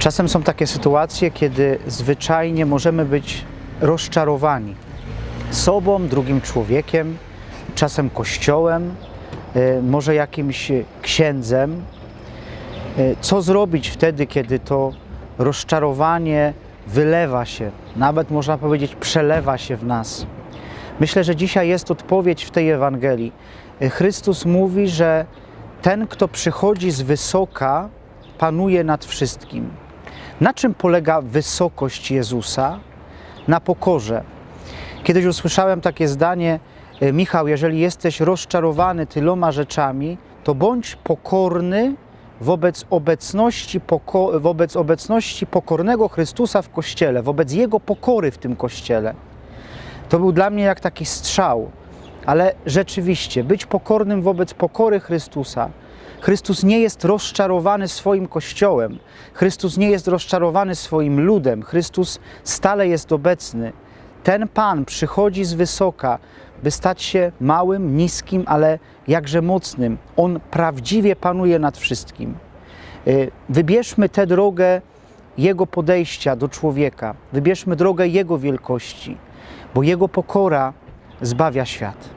Czasem są takie sytuacje, kiedy zwyczajnie możemy być rozczarowani sobą, drugim człowiekiem, czasem kościołem, y, może jakimś księdzem. Y, Co zrobić wtedy, kiedy to rozczarowanie wylewa się, nawet można powiedzieć przelewa się w nas? Myślę, że dzisiaj jest odpowiedź w tej Ewangelii. Y, Chrystus mówi, że ten, kto przychodzi z wysoka, panuje nad wszystkim. Na czym polega wysokość Jezusa? Na pokorze. Kiedyś usłyszałem takie zdanie: "Y, Michał, jeżeli jesteś rozczarowany tyloma rzeczami, to bądź pokorny wobec obecności, poko- wobec obecności pokornego Chrystusa w kościele, wobec Jego pokory w tym kościele. To był dla mnie jak taki strzał, ale rzeczywiście być pokornym wobec pokory Chrystusa. Chrystus nie jest rozczarowany swoim kościołem, Chrystus nie jest rozczarowany swoim ludem, Chrystus stale jest obecny. Ten Pan przychodzi z wysoka, by stać się małym, niskim, ale jakże mocnym. On prawdziwie panuje nad wszystkim. Y, Wybierzmy tę drogę Jego podejścia do człowieka, wybierzmy drogę Jego wielkości, bo Jego pokora zbawia świat.